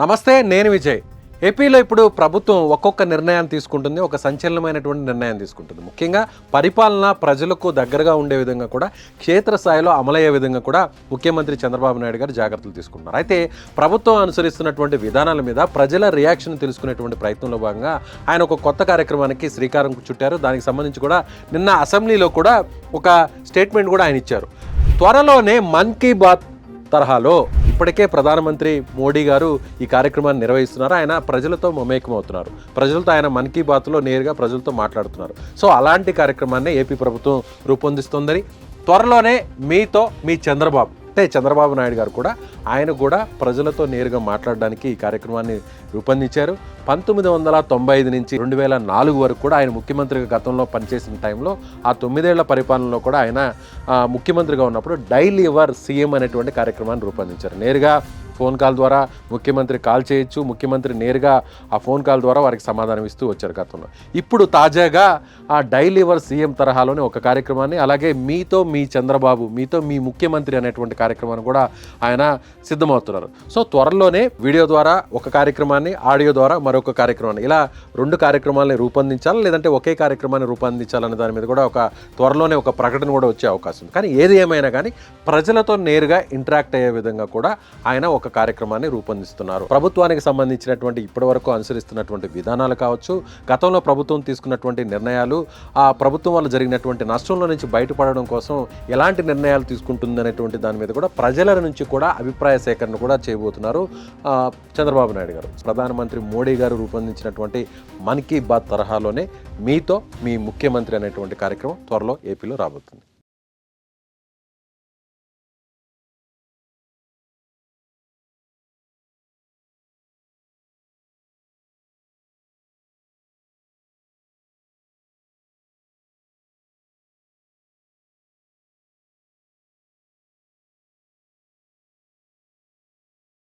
నమస్తే నేను విజయ్. ఏపీలో ఇప్పుడు ప్రభుత్వం ఒక్కొక్క నిర్ణయాన్ని తీసుకుంటుంది ఒక సంచలనమైనటువంటి నిర్ణయం తీసుకుంటుంది. ముఖ్యంగా పరిపాలన ప్రజలకు దగ్గరగా ఉండే విధంగా కూడా క్షేత్రస్థాయిలో అమలయ్యే విధంగా కూడా ముఖ్యమంత్రి చంద్రబాబు నాయుడు గారు జాగ్రత్తలు తీసుకుంటున్నారు అయితే ప్రభుత్వం అనుసరిస్తున్నటువంటి విధానాల మీద ప్రజల రియాక్షన్ తెలుసుకునేటువంటి ప్రయత్నంలో భాగంగా ఆయన ఒక కొత్త కార్యక్రమానికి శ్రీకారం చుట్టారు. దానికి సంబంధించి కూడా నిన్న అసెంబ్లీలో కూడా ఒక స్టేట్మెంట్ కూడా ఆయన ఇచ్చారు. త్వరలోనే మన్ కీ బాత్ తరహాలో ఇప్పటికే ప్రధానమంత్రి మోడీ గారు ఈ కార్యక్రమాన్ని నిర్వహిస్తున్నారు. ఆయన ప్రజలతో మమేకమవుతున్నారు. ప్రజలతో ఆయన మన్ కీ బాత్లో నేరుగా ప్రజలతో మాట్లాడుతున్నారు. సో అలాంటి కార్యక్రమాన్ని ఏపీ ప్రభుత్వం రూపొందిస్తుందని. త్వరలోనే మీతో మీ చంద్రబాబు. అంటే చంద్రబాబు నాయుడు గారు కూడా ఆయన కూడా ప్రజలతో నేరుగా మాట్లాడడానికి ఈ కార్యక్రమాన్ని రూపొందించారు. పంతొమ్మిది వందల తొంభై ఐదు నుంచి రెండు వేల నాలుగు వరకు కూడా ఆయన ముఖ్యమంత్రిగా గతంలో పనిచేసిన టైంలో ఆ తొమ్మిదేళ్ళ పరిపాలనలో కూడా ఆయన ముఖ్యమంత్రిగా ఉన్నప్పుడు డైలీ ఎవర్ సీఎం అనేటువంటి కార్యక్రమాన్ని రూపొందించారు. నేరుగా ఫోన్ కాల్ ద్వారా ముఖ్యమంత్రి కాల్ చేయొచ్చు. ముఖ్యమంత్రి నేరుగా ఆ ఫోన్ కాల్ ద్వారా వారికి సమాధానం ఇస్తూ వచ్చారు గతంలో. ఇప్పుడు తాజాగా ఆ డైలీవర్ సీఎం తరహాలోనే ఒక కార్యక్రమాన్ని అలాగే మీతో మీ చంద్రబాబు మీతో మీ ముఖ్యమంత్రి అనేటువంటి కార్యక్రమాన్ని కూడా ఆయన సిద్ధమవుతున్నారు. సో త్వరలోనే వీడియో ద్వారా ఒక కార్యక్రమాన్ని ఆడియో ద్వారా మరొక కార్యక్రమాన్ని ఇలా రెండు కార్యక్రమాలని రూపొందించాలి లేదంటే ఒకే కార్యక్రమాన్ని రూపొందించాలనే దాని మీద కూడా ఒక త్వరలోనే ఒక ప్రకటన కూడా వచ్చే అవకాశం ఉంది. కానీ ఏది ఏమైనా కానీ ప్రజలతో నేరుగా ఇంటరాక్ట్ అయ్యే విధంగా కూడా ఆయన ఒక ఒక కార్యక్రమాన్ని రూపొందిస్తున్నారు. ప్రభుత్వానికి సంబంధించినటువంటి ఇప్పటివరకు అనుసరిస్తున్నటువంటి విధానాలు కావచ్చు గతంలో ప్రభుత్వం తీసుకున్నటువంటి నిర్ణయాలు ఆ ప్రభుత్వం వల్ల జరిగినటువంటి నష్టంలో నుంచి బయటపడడం కోసం ఎలాంటి నిర్ణయాలు తీసుకుంటుంది అనేటువంటి దాని మీద కూడా ప్రజల నుంచి కూడా అభిప్రాయ సేకరణ కూడా చేయబోతున్నారు. చంద్రబాబు నాయుడు గారు. ప్రధానమంత్రి మోడీ గారు రూపొందించినటువంటి మన్ కీ బాత్ తరహాలోనే మీతో మీ ముఖ్యమంత్రి అనేటువంటి కార్యక్రమం త్వరలో ఏపీలో రాబోతుంది.